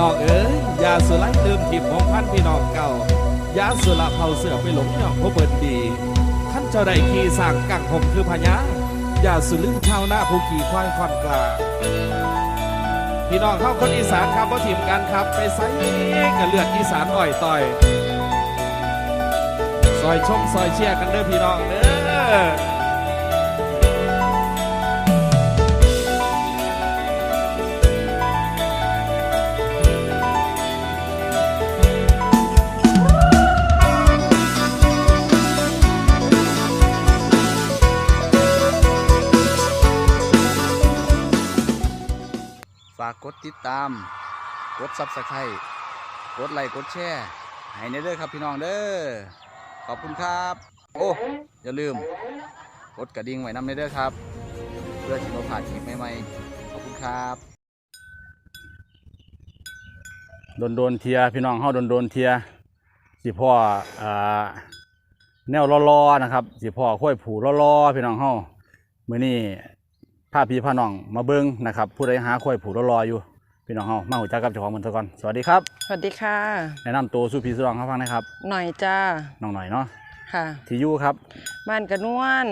น้องเอ๋ยยาสุไลเติมทิพย์ของพันพี่น้องเก่ายาสุละเผาเสือไปหลงยองผู้เปิดดีท่านเจ้าได้ขี่สร้างกังหมคือพญายาสุลึงชาวนาผู้ขี่ควายคอนกลาพี่น้องเข้าคนอีสานครับบ่ทีมกันครับไปไซกับเลือดอีสานอ่อยต่อยซอยชมซอยเชียร์กันเด้อพี่น้องเด้อ ฝากกดติดตาม กดซับสไครต์กดไลค์กดแชร์ให้ในเด้อครับพี่น้องเด้อขอบคุณครับ โอ้อย่าลืม กดกระดิ่งไว้นำในเด้อครับ เพื่อที่เราผ่านคลิปใหม่ๆขอบคุณครับโดนโดนเทียพี่น้องเฮาโดนโดนเทียสิพ่ออ่าแนวล้อๆนะครับสิพ่อค่อยผูล้อๆพี่น้องเฮามื้อนี้ พาพี่พาน้องมาเบิ่งนะครับผู้ใดหาค่อยผูล้อๆอยู่ พี่น้องเฮามาหูจักกับเจ้าของมันซะก่อนสวัสดีครับสวัสดีค่ะ แนะนำตัวสู่พี่สู่น้องเขาฟังนะครับหน่อยจ้าน้องหน่อยเนาะค่ะ ที่อยู่ครับบ้านกระนวล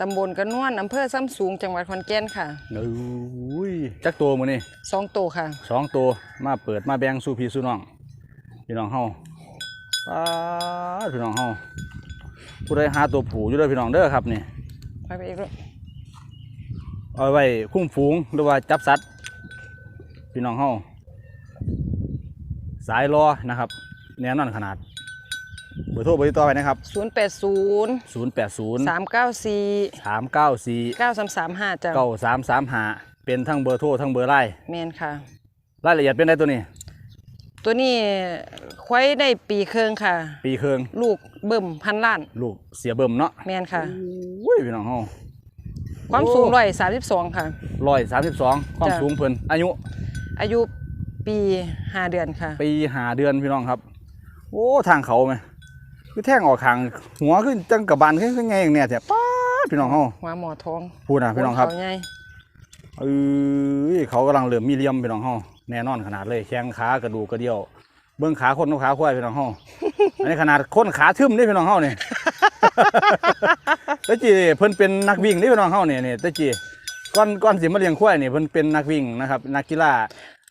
ตำบลกระนวลอำเภอซ้ำสูงจังหวัดขอนแก่นค่ะอุ้ยจักตัวมื้อนี้สองตัวค่ะ สองตัวมาเปิดมาแบ่งสู่พี่สู่น้องพี่น้องเฮาป้าดพี่น้องเฮาผู้ใดหาตัวผูอยู่เด้อพี่น้องเด้อครับนี่ ไปไปอีกแล้ว เอาไว้คุ้มฝูงหรือว่าจับสัตว์พี่น้องเฮาสายรอนะครับแน่นอนขนาด เบอร์โทรเบอร์ติดต่อไปนะครับศูนย์แปดศูนย์080สามเก้าสี่394เก้าสามสามห้าจ้า9335 เป็นทั้งเบอร์โทรทั้งเบอร์ไลน์แมนค่ะ รายละเอียดเป็นได้ตัวนี้ ตัวนี้ควายได้ปีเคืองค่ะ ปีเคืองลูกเบิ่มพันล้าน ลูกเสียเบิ่มเนาะแมนค่ะ อุ้ยพี่น้องเฮา ความสูงร้อยสามสิบสองค่ะ ร้อยสามสิบสองความจ้ะ สูงเพิ่นอายุอายุปีห้าเดือนค่ะ ปีหาเดือนพี่น้องครับ โอ้ทางเขาไหมคือแท่งออกขางหัวขึ้นจังกระบาลขึ้นขึ้นไงอย่างเนี้ยแท้ป้าดพี่น้องเฮาหัวหมอทองพูดนะพี่น้องครับ เขาใหญ่เอ้ยเขากำลังเริ่มมีเหลี่ยมพี่น้องเฮาแน่นอนขนาดเลยแข้งขากระดูกกระเดี่ยว เบื้องขาคนกับขาควายพี่น้องเฮา อันนี้ขนาดคนขาทึมนี่พี่น้องเฮานี่ ตะจีเพิ่นเป็นนักวิ่งนี่พี่น้องเฮานี่นี่ตะจีก่อนก่อนสิมาเลี้ยงควายนี่เพิ่นเป็นนักวิ่งนะครับ นักกีฬา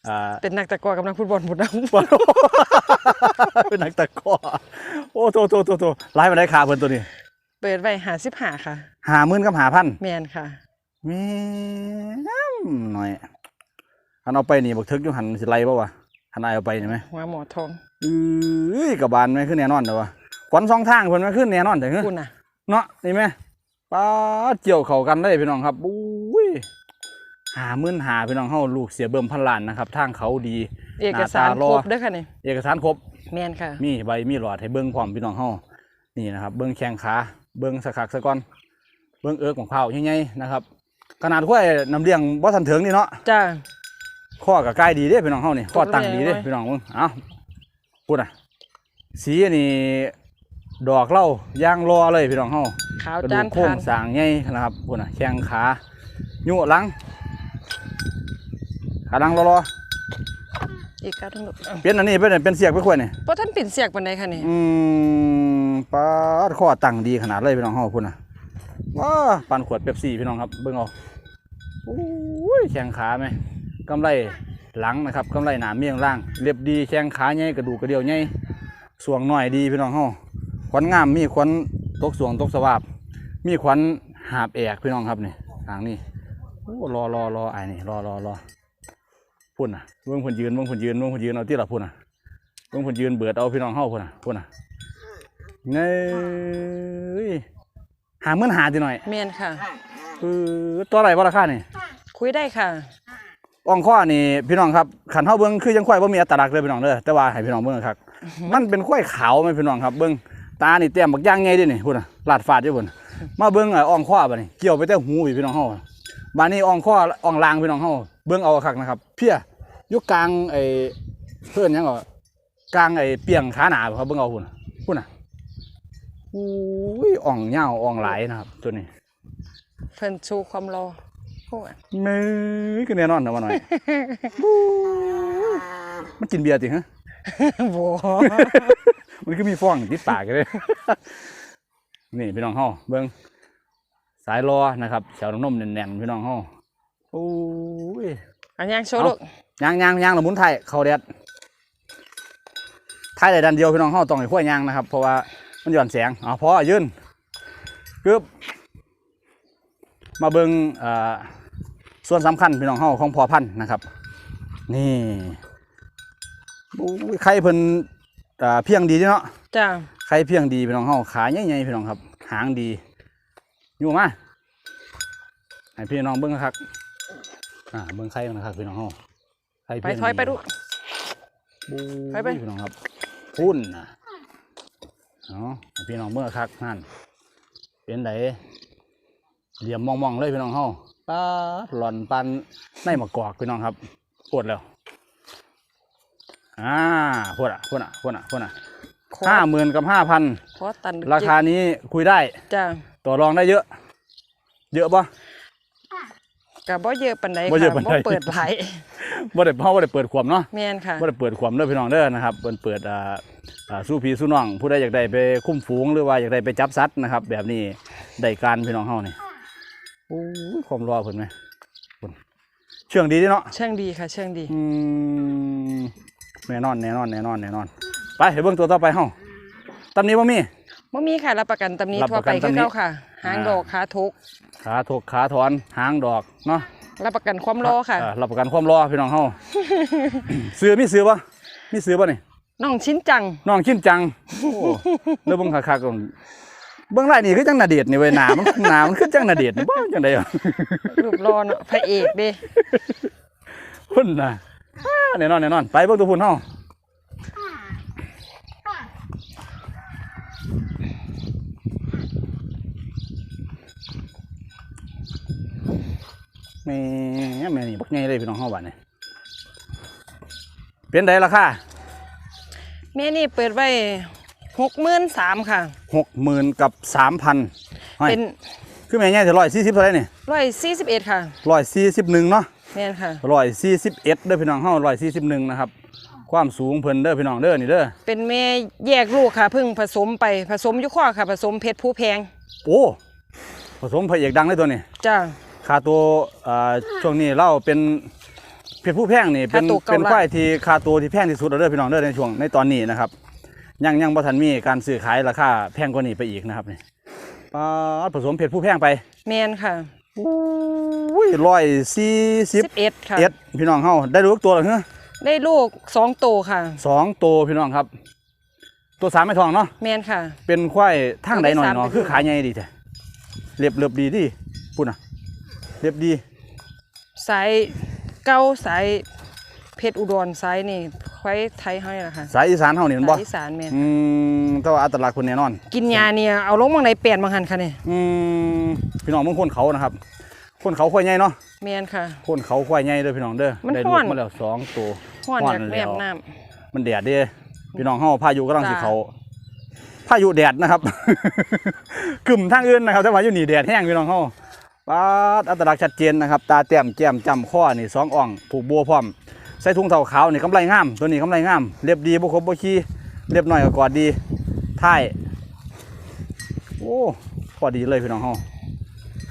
อ่า เป็นนักตะกร้อกับนักฟุตบอลหมดแล้วบอลเป็นนักตะกร้อโอ้โตโตโตโตไล่มาได้ขาเพิ่นตัวนี้เปิดไว้หาสิบหาค่ะ หาหมื่นกับหาพันแมนค่ะ แม่นหน่อยอันเอาไปนี่บักทึกอยู่หันสิไล่บ่วะหันอายเอาไปนี่ไหมหัวหมอทองเอ้ยกับบานไหมขึ้นแน่นอนเด้อวะขวัญสองทางเพิ่นมาขึ้นแน่นอนแต่คือคุณน่ะ เนาะนี่ไหม ป้าดเกี่ยวเข้ากันได้พี่น้องครับบุ้ยหาหมื่นหาพี่น้องเฮาลูกเสียเบิ่มพันล้านนะครับทางเขาดีเอกสารหน้าตารอครบเด้วยค่ะนี่เอกสารครบแมนค่ะ มีใบมีหลอดให้เบิ้งพร้อมพี่น้องเฮานี่นะครับ เบิ้งแข้งขาเบิ้งสะคักสะก้อน เบิ้งเอิกของเผาใหญ่ๆนะครับ ขนาดข้อยน้ำเลี้ยงบ่ทันถึงนี่เนาะจ้าข้อกับกายดีเด้พี่น้องเฮานี่ข้อตั้งดีเด้ตกลงเลยพี่น้องเบิ่งเอ้าพูดอะสีอันนี้ดอกเหล่าย่างรอเลยพี่น้องเฮา ขาวกระจาดูนกโค้ทางนสร้างใหญ่นะครับพูดอะแข้งขายุ่หลังขาหลังรออีกการทั้งหมดๆเป็นอันนี้เป็นเป็นเสียกไปข่อยนี่เพราะท่านปิ่นเสียกปันใดค่ะนี่อืมปลาดข้อตั้งดีขนาดเลยพี่น้องเฮาพุ่นน่ะว้าปันขวดเป๊ปซี่พี่น้องครับเบิ่งเอาโอ้ยแข้งขาไหมกำไรหลังนะครับกำไรหนาเมี่ยงล่างเรียบดีแข้งขาใหญ่กระดูกกระเดี่ยวใหญ่สวงหน่อยดีพี่น้องเฮาขวัญงามมีขวัญตกสวงตกสวาบ มีขวัญหาบแอกพี่น้องครับนี่ทางนี้โอ้รอรอรอไอ้นี่รอรอรอพุ่นน่ะเบิ่งพุ่นยืนเบิ่งพุ่นยืนเบิ่งพุ่นยืนเอาที่ละพุ่นน่ะเพิ่งคนยืนเบิดเอาพี่น้องเฮาพุ่นน่ะพุ่นน่ะเงยหาเมื่นหาจีหน่อยแมนค่ะคือตัวอะไรบ่ราคานี่คุยได้ค่ะอ่องข้อนี่พี่น้องครับขันเฮาเบิ่งคือยังควายบ่มีอัตลักษณ์เลยพี่น้องเด้อแต่ว่าให้พี่น้องเบิ่งครับมันเป็นควายขาวไหมพี่น้องครับ เบิ่งตานี่เต็มบักย่างไงดินี่พุ่นน่ะลาดฟาดอยู่พุ่น มาเบิ่งไอ้อ่องข้อบัดนี้เกี่ยวไปแต่หูพี่พี่น้องเฮาบาดนี้อ่องข้ออ่องลางพี่น้องเฮาเบิ่งเอาคักนะครับ เพี้ยอยู่กลางไอ้เพิ่นหยังก็กลางไอ้เปียงขาหนาครับเบิ่งเอาพุ่นน่ะพุ่นน่ะอุ้ยอ่องยาวอ่องหลายนะครับ ตัวนี้เพิ่นชูความรอโอ้ยมือก็แน่นอนนะว่าหน่อยมันกินเบียร์จริงฮะโบมันก็มีฟองติดปากกันเลย นี่พี่น้องเฮาเบิ้งสายรอนะครับแถวน้ำนมแน่นๆพี่น้องเฮาโอ้ยอันยังโชว์ลูกยางยางยางละหมุนไทยเขาแดดไทยได้ดันเดียวพี่น้องเฮาต้องให้ขั้วยยางนะครับเพราะว่ามันหย่อนแสงอ๋อพอยืนปึ๊บมาเบิ้งเอ่อส่วนสำคัญพี่น้องเฮาของพอพันธุ์นะครับ นี่โอ้ยไข่เพิ่นเอ่อเพียงดีเด้เนาะจ้าไข่เพียงดีพี่น้องเฮาขาใหญ่ๆพี่น้องครับ หางดี อยู่มาให้พี่น้องเบิ่งครับอ่าเบิ่งไข่กันนะครับพี่น้องเฮาไข่ไปเพียงถอยไปดีดูบู๊ไปไปพี่น้องครับพุ่นนะเนาะให้พี่น้องเบิ่งคักนั่นเป็นไดเหลี่ยมมองๆเลยพี่น้องเฮาปาดหล่อนปันในมะกอกพี่น้องครับปวดแล้วอ่าพวดอะพวดอะพวดอะพวดอะขอ ห้าหมื่นกับห้าพันขอตันราคานี้คุยได้จ้าต่อรองได้เยอะ เยอะปะกับบ่เยอะปานใดบ่เยอะค่ะปานใดบ่เปิดหลายบ่ได้เพราะบ่ได้เปิดขวมเนาะแม่นค่ะบ่ได้เปิดขวมเด้อพี่น้องเด้อนะครับเปิดเปิดอ่าอ่าสู้พี่สู้น้องผู้ใดอยากได้ไปคุ้มฝูงหรือว่าอยากได้ไปจับสัตว์นะครับ แบบนี้ได้การพี่น้องเฮานี่โอ้ยความรอเพิ่นไหมเพิ่นเชื่องดีเด้เนาะเชิงดีค่ะ เชิงดีอืมแน่นอนแน่นอนแน่นอนแน่นอน ไปเดี๋ยวเบิ่งตัวต่อไปเฮาตำนี้บ่มี บ่มีค่ะรับประกันตำหนี้รับทั่วประกัไปนคือตำหนิเก่าค่ะ หางอ่าดอกขาทุกขาถกขาถอนหางดอกเนาะรับประกันความรอค่ะ เรับประกันความรอพี่น้องเฮาซื้อมีซื้อปะมีซื้อปะนี่น้องชิ้นจัง น้องขิ้นจังโอ้แล้วเบิ่งคักๆก่อนเบิ่งไรนี่คือจังนาเดชน์นี่เว้ยหนามันหนามันคือจังนาเดชน์นี่บ่จังได๋รูปรอเนาะพระเอกเด้ พุ่นน่ะอ้าแน่นอนแน่นอน ไปเบิ่งตัวพุ่นเฮา แม่แม่นี่บักใหญ่เลยพี่น้องเฮาบัดนี้เป็นไดราคาแม่นี่เปิดไว้63,000ค่ะหกหมื่นกับสามพันเป็นคือแม่ใหญ่ถึงร้อยสี่สิบเท่าไหรนี่141ค่ะร้อยสี่สิบหนึ่งเนาะแม่นค่ะร้อยสี่สิบเอ็ดเด้อพี่น้องเฮาร้อยสี่สิบหนึ่งนะครับความสูงเพิ่นเด้อพี่น้องเด้อนี่เด้อเป็นแม่แยกลูกค่ะเพิ่งผสมไปผสมอยุข้อค่ะ ผสมเพชรผู้แพง โอ้ผสมพระเอกดังเลยตัวนี้จ้า ค่าตัวอ่าช่วงนี้เล่าเป็นเพชรผู้แพงนี่เป็นค่าตัวเก้าเป็นล้าน ควายที่ค่าตัวที่แพงที่สุดแล้วเด้อพี่น้องเด้อในช่วงในตอนนี้นะครับยังยังบ่ทันมีการซื้อขายราคาแพงกว่านี้ไปอีกนะครับนี่ปาดผสมเพชรผู้แพงไปแมนค่ะอุ้ยร้อยสี่สิบ11ค่ะ เอ็ดพี่น้องเฮาได้รู้ตัวหรือเปล่าได้ลูกสองโตวค่ะ สองตัวพี่น้องครับ ตัวสามไม่ทองเนาะ แมนค่ะ เป็นควายทางใดหน่อยตัวที่สามเนาะเป็นคือขาใหญ่ดีแท้เรียบเรียบดีดิพูดนะ เรียบดี สายเก้าสายเพชรอุดรสายนี่ไว้ไทยให้ละค่ะสายอีสานเฮานี่แมันบ่สายอีสานแมนอืมแต่ว่าอัตลักษณ์คนแน่นอน กินยาเนี่ยเอาลงบางในเปลี่ยนบางหันค่ะเนี่ยอืมพี่น้องเมืองคนเขานะครับ คนเขาควายใหญ่เนาะแมนค่ะ คนเขาควายใหญ่เด้อพี่น้องเด้อมันได้ฮ้ลูอกนมาแล้วสองตัวห้อนฮ้อนอยากแนแล้วบน้มันแดดเด้พี่น้องเฮาพายุกำลังสิจ้า เขาพายุแดดนะครับ กึ่มทางอื่นนะครับ แต่ว่าอยู่นี่แดดแห้งพี่น้องเฮา ปาดอัตลักษณ์ชัดเจนนะครับ ตาแต้มแก้มจำข้อนี่สองอ่องผูกบัวพร้อม ใส่ถุงเท้าขาวนี่กำไรงาม ตัวนี้กำไรงาม เรียบดีบ่ครบบ่ขี้เรียบน้อยก็กอดดีท้ายโอ้พอดีเลยพี่น้องเฮา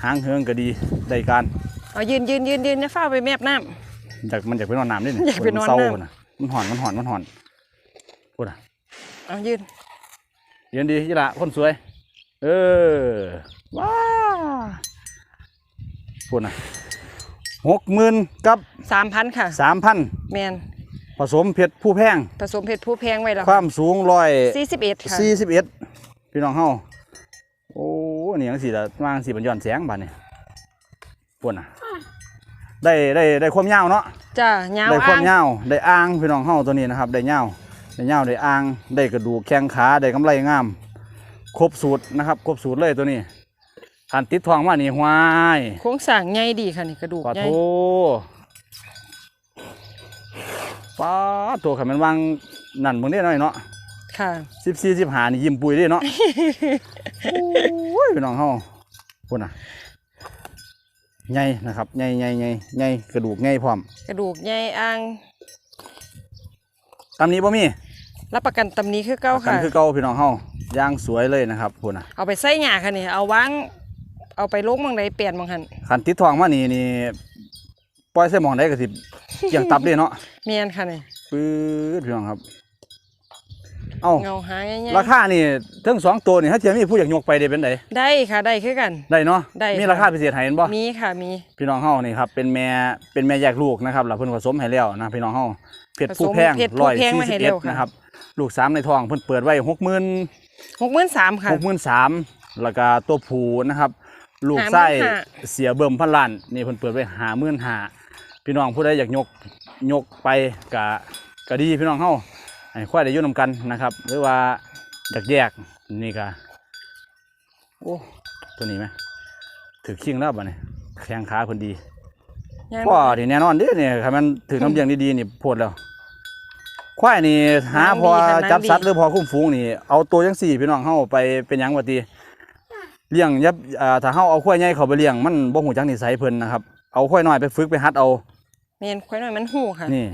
หางเฮืองก็ดีได้การำเอายืนยืนยืนยืนจะเฝ้าไปแมบน้อยากมันอยากไปนอนน้ำนี่อยากไปนอนมัเศร้าน้ำพุ่นะมันหอนมันหอนมันหอนพูดอะำเอายืนเย็นดียี่ละคนสวย เออว้า พูดนะหกหมื่นกับสามพันค่ะสามพันแมนผสมเพชรผู้แพง ผสมเพชรผู้แพงไว้แล้วความสูงร้อยสี่สิบเอ็ดค่ะสี่สิบเอ็ดพี่น้องเฮาโอ้นี่ยังสีละวางสีบันย้อนแสงบานนี่พูดนะได้ได้ได้ความยาวเนาะจ้าเงาวได้ควาอ้ามงยาวได้อ่างพี่น้องเฮาตัวนี้นะครับ ได้ยาวได้ยาวได้อ่างได้กระดูกแข้งขาได้กำไรงาม ครบสูตรนะครับ ครบสูตรเลยตัวนี้ ขันติดทองมานี่หวายโค้งสร้างใหญ่ดีค่ะนี่กระดูกปลาใหญ่โถป้าดตัวขันมันวางนั่นมึงได้หน่อยเนาะค่ะ สิบสี่สิบหานี่ยิ้มปุยได้เนาะ โอ้ยพี่น้องเฮาพูดนะใหญ่นะครับใหญ่ใหญ่ใหญ่ใหญ่กระดูกใหญ่พร้อมกระดูกใหญ่อ่างตำนี้บ่มีรับประกันตำนี้คือเก่ากันค่ะคือเก่าพี่น้องเฮาย่างสวยเลยนะครับพุ่นน่ะ เอาไปใส่หญ้าค่ะนี่เอาวาง เอาไปลงบางใดเปลี่ยนบางหันคันติดทองมานี่นี่ปล่อยใส่หมองได้ก็สิเกี่ยงตับเลยเนาะเมียนค่ะนี่ปื๊ดพี่น้องครับ เอ้าเงาหาง่ายราคานี่เทั้งสองตัวนี่ถ้าเทียมมีผู้อยากยกไปได้เป็นไดๆได้ค่ะได้คือกัน ได้เนาะได้มีค่ะราคาพิเศษให้เห็นบ่มีค่ะมีพี่น้องเฮานี่ครับเป็นแม่เป็นแม่แยกลูกนะครับแล้วเพิ่นผสมให้แล้วนะพี่น้องเฮาเพชรผู้แพงผสมเพชรผู้แพงมาให้แล้วค่ะนะครับลูกสามในท้องเพิ่นเปิดไว้60,000หกหมื่นสามค่ะ63,000แล้วก็ตัวผู้นะครับ ลูกไส้55,000เสียเบิ่มพันล้านนี่เพิ่นเปิดไว้55,000พี่น้องผู้ใดอยากยกยกไปก็ก็ดีพี่น้องเฮาให้ควายได้อยู่นํกันนะครับ หรือว่าอยากแยกนี่ก็โอ้ตัวนี้ไหมถือคิงแล้วบ่เนี่ยแข้งขาเพิ่นดีย่างพ่อที่แน่นอนเด้เนี่ยคันมันถือน้ำเลี้ยงดีๆนี่โพดแล้วควายนี่หาน้ำดีพอค่ะน้ำจับดีสัตว์หรือพอคุ้มฝูงนี่เอาตัวจังสี่พี่น้องเฮาไปเป็นหยังว่าติ เลี้ยงยับอ่าถ้าเฮาเอาควายใหญ่เข้าไปเลี้ยงมันบ่ฮู้จักนิสัยเพิ่นนะครับเอาควายน้อยไปฝึกไปหัดเอาเมียนควายน้อยมันหูค่ะนี่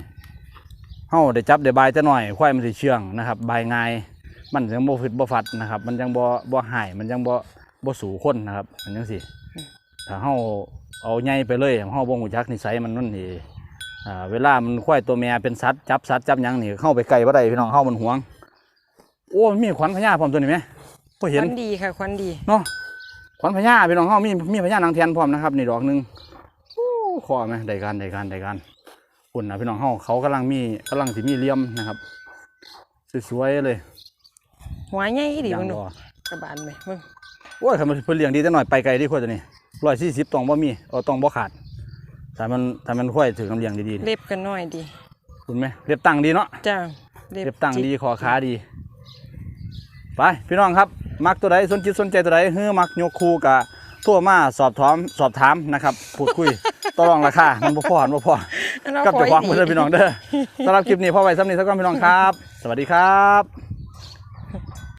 เฮาได้จับได้บายแต่น้อยควายมันสิเชื่องนะครับบายง่ายมันยังบ่ฟึดบ่ฟัดนะครับ มันยังบ่บ่หายมันยังบ่บ่สู่คนนะครับมันจังซี่ถ้าเฮาเอาใหญ่ไปเลยเฮาบ่ฮู้จักนิสัยมันนั่นนี่อ่าเวลามันควายตัวแม่เป็นสัตว์จับสัตว์จับหยังนี่เข้าไปใกล้บ่ได้พี่น้องเฮามันหวงโอ้มีขวัญพญาพร้อมตัวนี้ไหมบ่คเห็นวันดีค่ะควันดีเนาะ ขวัญพญาพี่น้องเฮามีมีพญานางแทนพร้อมนะครับนี่ดอกหนึงโอ้ขอไหมได้การได้การได้การปุ่นนะพี่น้องเฮาเขากำลังมีกำลังสิมีเหลี่ยมนะครับสวยๆเลย หัวใหญ่ดียังเบิ่งดูบ่กระบาลไปเบิ่งโอ้ยคันมันเพิ่นเลี้ยงดีแต่หน่อยไปไกลดีกว่าตัวนี้140ต้องบ่มีเอาต้องบ่ขาดถ้ามันถ้ามันค่อยถือน้ำเลี้ยงดีๆนี่เล็บกันน้อยดีคุณไหมเรียบตั้งดีเนาะจ้าเรียบตั้งดีคอขาดี ไปพี่น้องครับ มักตัวใดสนจิตสนใจตัวใดเฮือมักยกคูกะทั่วมาสอบถามสอบถามนะครับพูดคุยต่อรองราคามันบ่พอหันบ่พอเรากับขอเจ้าของอีเพื่อนพี่น้องเด้อสำหรับคลิปนี้พ่อไว้ซ้ำนี้สักก่อนพี่น้องครับ สวัสดีครับ